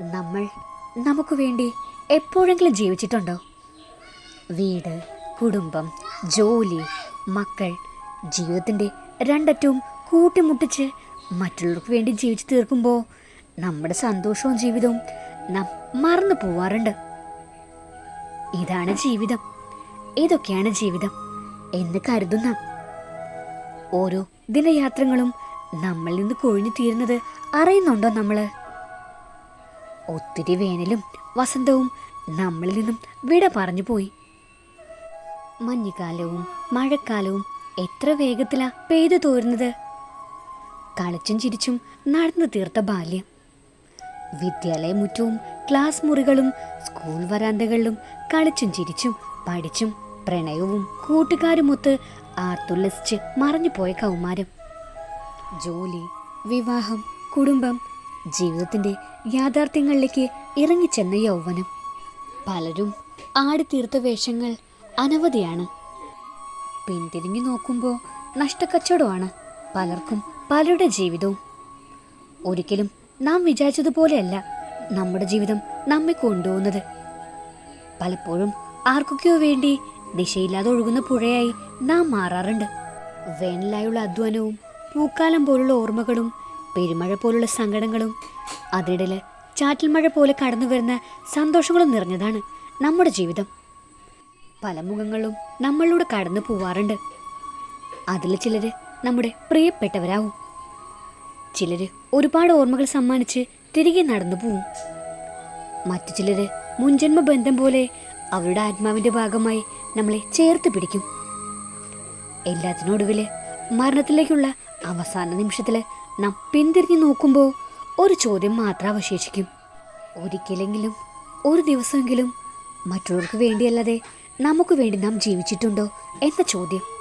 നമ്മൾ നമുക്ക് വേണ്ടി എപ്പോഴെങ്കിലും ജീവിച്ചിട്ടുണ്ടോ? വീട് കുടുംബം ജോലി മക്കൾ ജീവിതത്തിന്റെ രണ്ടറ്റവും കൂട്ടിമുട്ടിച്ച് മറ്റുള്ളവർക്ക് വേണ്ടി ജീവിച്ചു തീർക്കുമ്പോൾ നമ്മുടെ സന്തോഷവും ജീവിതവും നാം മറന്നു പോവാറുണ്ട്. ഇതാണ് ജീവിതം. ഇതൊക്കെയാണ് ജീവിതം എന്ന് കരുതുന്ന ഓരോ ദിനയാത്രകളും നമ്മളിൽ നിന്ന് കൊഴിഞ്ഞു തീരുന്നത് അറിയുന്നുണ്ടോ നമ്മൾ ഒത്തിരി വേനലും വസന്തവും നമ്മളിൽ നിന്നും വിട പറഞ്ഞു പോയി. മഞ്ഞുകാലവും മഴക്കാലവും എത്ര വേഗത്തിലാ പെയ്തു തോരുന്നത്. കളിച്ചും ചിരിച്ചും നടന്നു തീർത്ത ബാല്യം. വിദ്യാലയമുറ്റവും ക്ലാസ് മുറികളും സ്കൂൾ വരാന്തകളിലും കളിച്ചും ചിരിച്ചും പഠിച്ചും പ്രണയവും കൂട്ടുകാരുമൊത്ത് ആർത്തുല്ലസിച്ച് മറഞ്ഞുപോയ കൗമാരം. ജോലി വിവാഹം കുടുംബം ജീവിതത്തിന്റെ യാഥാർത്ഥ്യങ്ങളിലേക്ക് ഇറങ്ങിച്ചെന്ന യൗവനം. പലരും ആടിത്തീർത്ത വേഷങ്ങൾ അനവധിയാണ്. പിന്തിരിഞ്ഞു നോക്കുമ്പോൾ നഷ്ടക്കച്ചവടമാണ് പലർക്കും പലരുടെ ജീവിതവും. ഒരിക്കലും നാം വിചാരിച്ചതുപോലെയല്ല നമ്മുടെ ജീവിതം നമ്മെ കൊണ്ടുപോകുന്നത്. പലപ്പോഴും ആർക്കൊക്കെയോ വേണ്ടി ദിശയില്ലാതെ ഒഴുകുന്ന പുഴയായി നാം മാറാറുണ്ട്. വേനലായുള്ള അധ്വാനവും പൂക്കാലം പോലുള്ള ഓർമ്മകളും പെരുമഴ പോലുള്ള സങ്കടങ്ങളും അതിനിടയിൽ ചാറ്റൽ മഴ പോലെ കടന്നു വരുന്ന സന്തോഷങ്ങളും നിറഞ്ഞതാണ് നമ്മുടെ ജീവിതം. പല മുഖങ്ങളും നമ്മളിലൂടെ കടന്നു പോവാറുണ്ട്. അതിൽ ചിലർ നമ്മുടെ പ്രിയപ്പെട്ടവരാവും. ചിലർ ഒരുപാട് ഓർമ്മകൾ സമ്മാനിച്ച് തിരികെ നടന്നു പോവും. മറ്റു ചിലർ മുൻജന്മ ബന്ധം പോലെ അവരുടെ ആത്മാവിന്റെ ഭാഗമായി നമ്മളെ ചേർത്ത് പിടിക്കും. എല്ലാത്തിനൊടുവിൽ മരണത്തിലേക്കുള്ള അവസാന നിമിഷത്തിൽ നാം പിന്തിരിഞ്ഞു നോക്കുമ്പോൾ ഒരു ചോദ്യം മാത്രം അവശേഷിക്കും. ഒരിക്കലെങ്കിലും ഒരു ദിവസമെങ്കിലും മറ്റുള്ളവർക്ക് വേണ്ടിയല്ലാതെ നമുക്ക് വേണ്ടി നാം ജീവിച്ചിട്ടുണ്ടോ എന്ന ചോദ്യം.